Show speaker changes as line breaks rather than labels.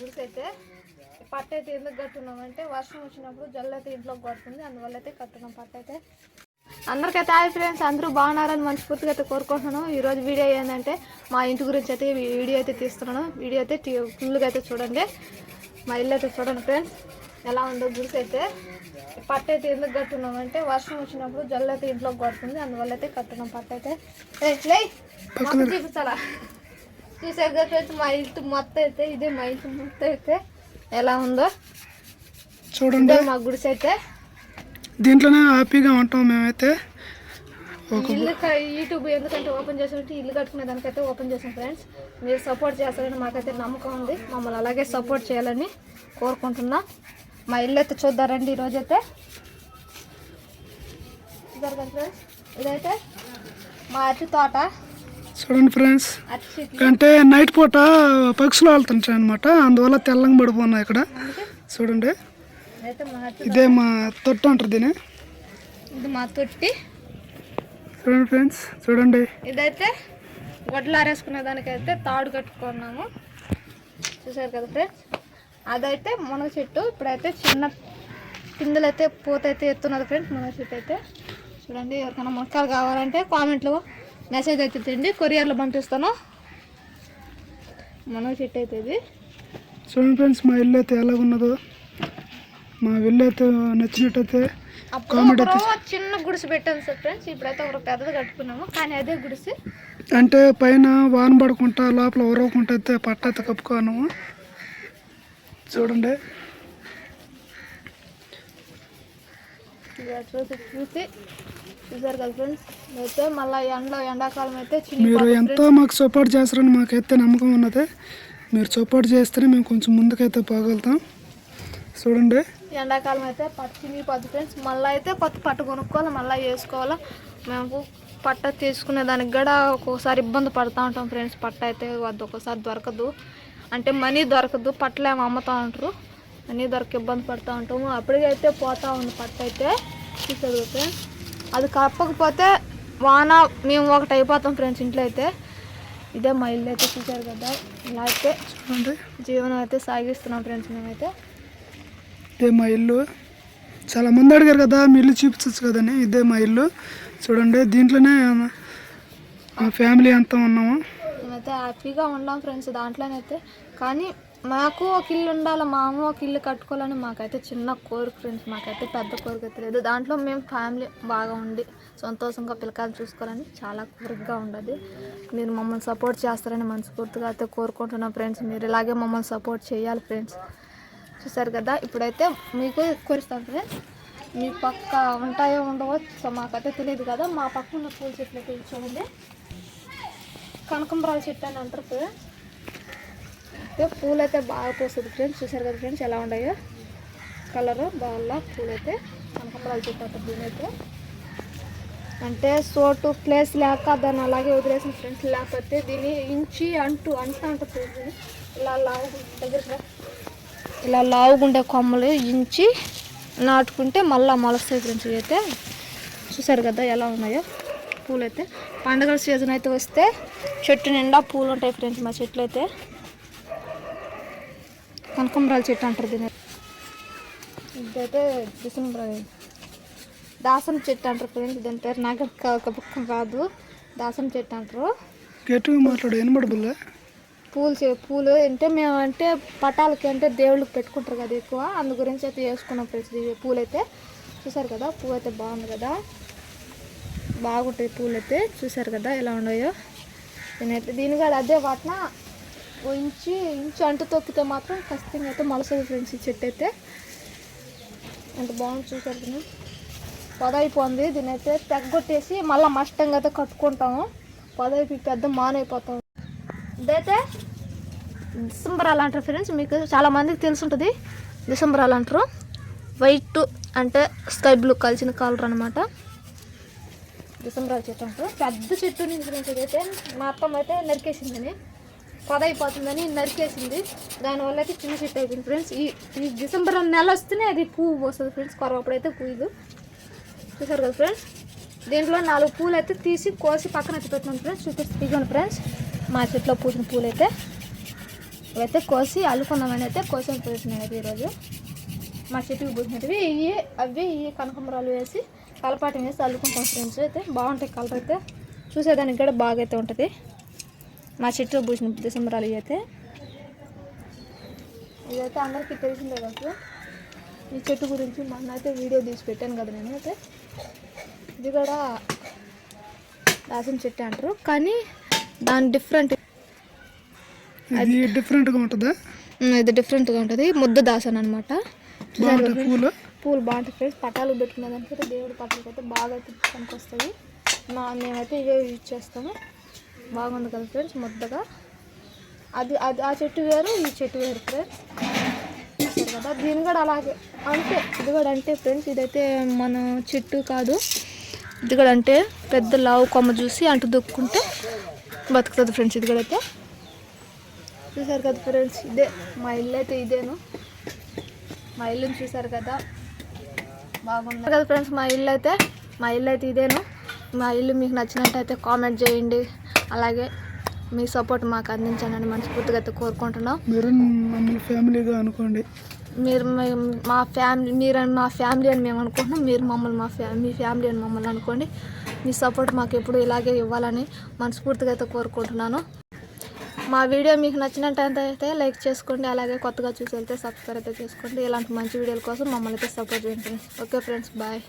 గుడిసి అయితే పట్ట అయితే ఎందుకు కట్టున్నామంటే వర్షం వచ్చినప్పుడు జల్లు అయితే ఇంట్లోకి పడుతుంది. అందువల్ల అయితే కట్టున్నాం పట్ట అయితే. అందరికైతే హాయ్ ఫ్రెండ్స్ అందరూ బాగున్నారని మనస్ఫూర్తిగా అయితే కోరుకుంటున్నాను. ఈరోజు వీడియో ఏంటంటే మా ఇంటి గురించి అయితే వీడియో అయితే తీస్తున్నాను. వీడియో అయితే ఫుల్గా అయితే చూడండి. మా ఇల్లు అయితే చూడండి ఫ్రెండ్స్ ఎలా ఉందో గుడిసి అయితే. పట్ట అయితే ఎందుకు కట్టున్నామంటే వర్షం వచ్చినప్పుడు జల్లు అయితే ఇంట్లోకి పడుతుంది. అందువల్ల అయితే కట్టున్నాం పట్ట అయితే. చూపించాలా? చూసారు కదా ఫ్రెండ్స్ మా ఇంటి మొత్తం అయితే ఇదే మా ఇంటి మొత్తం అయితే ఎలా ఉందో.
చూడండి.
మా గుడిసి అయితే.
దీంట్లోనే హ్యాపీగా ఉంటాం మేమైతే.
ఇల్లు యూట్యూబ్ ఎందుకంటే ఓపెన్ చేసినట్టు ఇల్లు కట్టుకునే దానికైతే ఓపెన్ చేసాం ఫ్రెండ్స్. మీరు సపోర్ట్ చేస్తారని మాకైతే నమ్మకం ఉంది. మమ్మల్ని అలాగే సపోర్ట్ చేయాలని కోరుకుంటున్నా. మా ఇల్లు అయితే చూద్దారండి ఈరోజు అయితే చూద్దారు కదా ఫ్రెండ్స్. ఇదైతే మా అరటి తోట.
చూడండి ఫ్రెండ్స్. అంటే నైట్ పూట పక్షులు వెళ్తుంటాయి అనమాట అందువల్ల తెల్లంగా పడిపోన్నాయి ఇక్కడ. చూడండి. ఇదే మా తొట్టు అంటారు దీని
ఇది మా తొట్టి.
చూడండి ఫ్రెండ్స్. చూడండి.
ఇదైతే గొడ్లు ఆరేసుకునే దానికైతే తాడు కట్టుకున్నాము. చూసారు కదా ఫ్రెండ్స్? అదైతే మునగ చెట్టు. ఇప్పుడైతే చిన్న పిందులు అయితే పూత అయితే ఎత్తున్నది ఫ్రెండ్స్ మునగ చెట్టు అయితే. చూడండి ఎవరికైనా మొక్కలు కావాలంటే కామెంట్లో మెసేజ్ అయితే తిండి కొరియర్లో పంపిస్తాను. మునగ చెట్టు అయితే ఇది
చూడండి ఫ్రెండ్స్ మా ఇల్లు అయితే ఎలాగున్నదో మా ఇల్లు అయితే నచ్చినట్టయితే
చిన్న గుడిసె పెట్టాను సార్ ఫ్రెండ్స్ ఇప్పుడైతే ఒక పెద్దది కట్టుకున్నాము కానీ అదే గుడిసె.
అంటే పైన వాన పడకుండా లోపల ఉరవకుండా అయితే పట్ట అయితే కప్పుకున్నాము చూడండి.
చూసి చూసి చూసారు కదా ఫ్రెండ్స్ అయితే మళ్ళీ ఎండలో ఎండాకాలం అయితే
మీరు ఎంతో మాకు సపోర్ట్ చేస్తారని మాకైతే నమ్మకం ఉన్నది. మీరు సపోర్ట్ చేస్తేనే మేము కొంచెం ముందుకైతే పోగలుగుతాం. చూడండి.
ఎండాకాలం అయితే పట్టు చినిగిపోద్ది ఫ్రెండ్స్ మళ్ళీ అయితే కొత్త పట్టు కొనుక్కోవాలి మళ్ళీ వేసుకోవాలి. మేము పట్ట తీసుకునే దానికి కూడా ఒక్కోసారి ఇబ్బంది పడుతూ ఉంటాం ఫ్రెండ్స్ పట్ట అయితే వద్ద ఒక్కోసారి దొరకదు. అంటే మనీ దొరకదు పట్టలేము అమ్ముతూ ఉంటారు. మనీ దొరక ఇబ్బంది పడుతూ ఉంటాము. అప్పటికైతే పోతా ఉంది పట్ట అయితే. ఫ్రెండ్స్? అది కప్పకపోతే వాన మేము ఒకటి అయిపోతాం ఫ్రెండ్స్ ఇంట్లో అయితే. ఇదే మా ఇల్లు అయితే చూసారు కదా. ఇలా అయితే
చూడండి.
జీవనం అయితే సాగిస్తున్నాం ఫ్రెండ్స్ మేమైతే.
ఇదే మా ఇల్లు. చాలా మంది అడిగారు కదా మీ ఇల్లు చూపించచ్చు కదని. ఇదే మా ఇల్లు. చూడండి దీంట్లోనే మా ఫ్యామిలీ అంతా ఉన్నాము.
మేమైతే హ్యాపీగా ఉన్నాం ఫ్రెండ్స్ దాంట్లోనైతే. కానీ మాకు ఒక ఇల్లు ఉండాలి మా అమ్మ ఒక ఇల్లు కట్టుకోవాలని మాకైతే చిన్న కోరిక ఫ్రెండ్స్ మాకైతే పెద్ద కోరిక అయితే లేదు. దాంట్లో మేము ఫ్యామిలీ బాగా ఉండి సంతోషంగా పిల్లకాయలు చూసుకోవాలని చాలా కోరికగా ఉండదు. మీరు మమ్మల్ని సపోర్ట్ చేస్తారని మనస్ఫూర్తిగా అయితే కోరుకుంటున్నాం ఫ్రెండ్స్. మీరు ఇలాగే మమ్మల్ని సపోర్ట్ చేయాలి ఫ్రెండ్స్. చూసారు కదా? ఇప్పుడైతే మీకు కోరిస్తాం ఫ్రెండ్స్. మీ పక్క ఉంటాయో ఉండవో సో మాకైతే తెలియదు కదా. మా పక్క ఉన్న పూల చెట్లు అయితే చూడండి. కనకంబరాల చెట్టు అని అంటారు ఫ్రెండ్స్ పూలు అయితే బాగా పోస్తుంది ఫ్రెండ్స్. చూసారు కదా ఫ్రెండ్స్ ఎలా ఉన్నాయో? కలరు బాగా పూలు అయితే కనకంబరాల చెట్టు దీని అయితే అంటే సోటు ప్లేస్ లేక దాన్ని అలాగే వదిలేసిన ఫ్రెండ్స్. లేకపోతే దీన్ని ఇంచి అంటూ అంట అంటుంది ఇలా లావు దగ్గర ఇలా లావుగుండే కొమ్మలు ఇంచి నాటుకుంటే మళ్ళీ మొలస్తాయి ఫ్రెండ్స్ అయితే చూసారు కదా ఎలా ఉన్నాయో? పూలు అయితే పండుగల సీజన్ అయితే వస్తే చెట్టు నిండా పూలు ఉంటాయి ఫ్రెండ్స్ మా చెట్లు అయితే కనకంబరాల చెట్టు అంటారు దీని ఇదైతే డిసెంబర్ దాసం చెట్టు అంటారు ఫ్రెండ్స్. దీని పేరు నాకు ఒక కాదు దాసం చెట్టు అంటారు.
గట్టిగా మాట్లాడు వినబడబుల్లా
పూలు చే- పూలు అంటే మేము అంటే పటాలకి అంటే దేవుళ్ళకి పెట్టుకుంటారు కదా ఎక్కువ. అందు గురించి అయితే వేసుకున్నాం ఫ్రెండ్స్ ఈ పూలు అయితే చూసారు కదా పువ్వు అయితే బాగుంది కదా. బాగుంటాయి పూలు అయితే చూసారు కదా ఎలా ఉన్నాయో. నేనైతే దీని కూడా అదే వాటిన ఓ ఇంచి ఇంచు అంటు తొక్కితే మాత్రం ఖచ్చితంగా అయితే మలసదు ఫ్రెండ్స్ ఈ చెట్టు అయితే. ఎంత బాగుంది చూసారు దీన్ని పొదైపోయింది దీని అయితే తెగ్గొట్టేసి మళ్ళీ మష్టంగా అయితే కట్టుకుంటాము. పొదైపోయి పెద్ద మానైపోతాం ఇదైతే అలా అంటారు ఫ్రెండ్స్ మీకు చాలా మందికి తెలుసుంటుంది. అలా అంటారు. వైట్ అంటే స్కై బ్లూ కలిసిన కలర్ అనమాట డిసెంబరాల చెట్టు అంటారు. పెద్ద చెట్టు నుంచి ఫ్రెండ్స్ ఇదైతే మా అత్తమ్మ అయితే నరికేసిందని. పదైపోతుందని నరికేసింది. దానివల్ల అయితే చిన్న చెట్టు అయిపోయింది ఫ్రెండ్స్. ఈ ఈ డిసెంబర్ నెల వస్తేనే అది పువ్వు పోస్తుంది ఫ్రెండ్స్. కొరవప్పుడైతే పూయదు చూసారు కదా ఫ్రెండ్స్? దీంట్లో నాలుగు పూలు అయితే తీసి కోసి పక్కన అయితే పెట్టినాను ఫ్రెండ్స్. చూపిస్తే ఇదిగోండి ఫ్రెండ్స్. మా చెట్లో పూసిన పూలు అయితే ఇవైతే కోసి అల్లుకున్నామని అయితే కోసాను పూసినాయి నేనైతే ఈరోజు. మా చెట్టుకి పూసినవి ఇవి అవి ఇవి కనకమరాలు వేసి కలపాటం వేసి అల్లుకుంటాం ఫ్రెండ్స్. అయితే బాగుంటాయి కలర్ అయితే. చూసేదానికి కూడా బాగా అయితే ఉంటుంది. మా చెట్టుకు పూసిన డిసెంబరాలు ఇవి అయితే ఇదైతే అందరికీ తెలిసిందే కదా. ఈ చెట్టు గురించి మొన్న అయితే వీడియో తీసి పెట్టాను కదా నేను అయితే ఇది కూడా దాసం చెట్టు అంటారు. కానీ దాని డిఫరెంట్
ఇది డిఫరెంట్గా ఉంటుందా?
ఇది డిఫరెంట్గా ఉంటుంది. ముద్ద దాసన్ అనమాట
పూలు?
పూలు బాగుంటాయి ఫ్రెండ్స్. పటాలు పెట్టుకునే దానికైతే దేవుడి పటాలకి అయితే బాగా పనికి వస్తాయి మా మేమైతే ఇవే యూజ్ చేస్తాము. బాగుంది కదా ఫ్రెండ్స్ ముద్దగా. అది అది ఆ చెట్టు వేరు ఈ చెట్టు వేరు ఫ్రెండ్స్ కదా దీని కూడా అలాగే. అంటే ఇది కూడా అంటే ఫ్రెండ్స్ ఇదైతే మన చెట్టు కాదు. ఇది కూడా అంటే పెద్ద లావు కొమ్మ చూసి అంటు దొక్కుంటే బతుకుతుంది ఫ్రెండ్స్ ఇది కూడా అయితే. చూసారు కదా ఫ్రెండ్స్ ఇదే. మా ఇల్లు అయితే ఇదేను. మా ఇల్లుని చూసారు కదా. బాగుంది. కదా ఫ్రెండ్స్ మా ఇల్లు అయితే మా ఇల్లు అయితే ఇదేను. మా ఇల్లు మీకు నచ్చినట్టయితే కామెంట్ చేయండి. అలాగే మీ సపోర్ట్ మాకు అందించండి అని మనస్ఫూర్తిగా అయితే కోరుకుంటున్నాం.
మీరు మమ్మల్ని ఫ్యామిలీగా అనుకోండి.
మీరు మీ- ఫ్యామిలీ మీరు అని మా ఫ్యామిలీ అని మేము అనుకుంటున్నాం. మీరు మమ్మల్ని మా ఫ్యా మీ ఫ్యామిలీ అని మమ్మల్ని అనుకోండి. మీ సపోర్ట్ మాకు ఎప్పుడు ఇలాగే ఇవ్వాలని మనస్ఫూర్తిగా అయితే కోరుకుంటున్నాను. మా వీడియో మీకు నచ్చినట్టయితే లైక్ చేసుకోండి. అలాగే కొత్తగా చూసి వెళ్తే సబ్స్క్రైబ్ అయితే చేసుకోండి. ఇలాంటి మంచి వీడియోల కోసం మమ్మల్ని అయితే సపోర్ట్ చేయండి. Friends okay friends bye.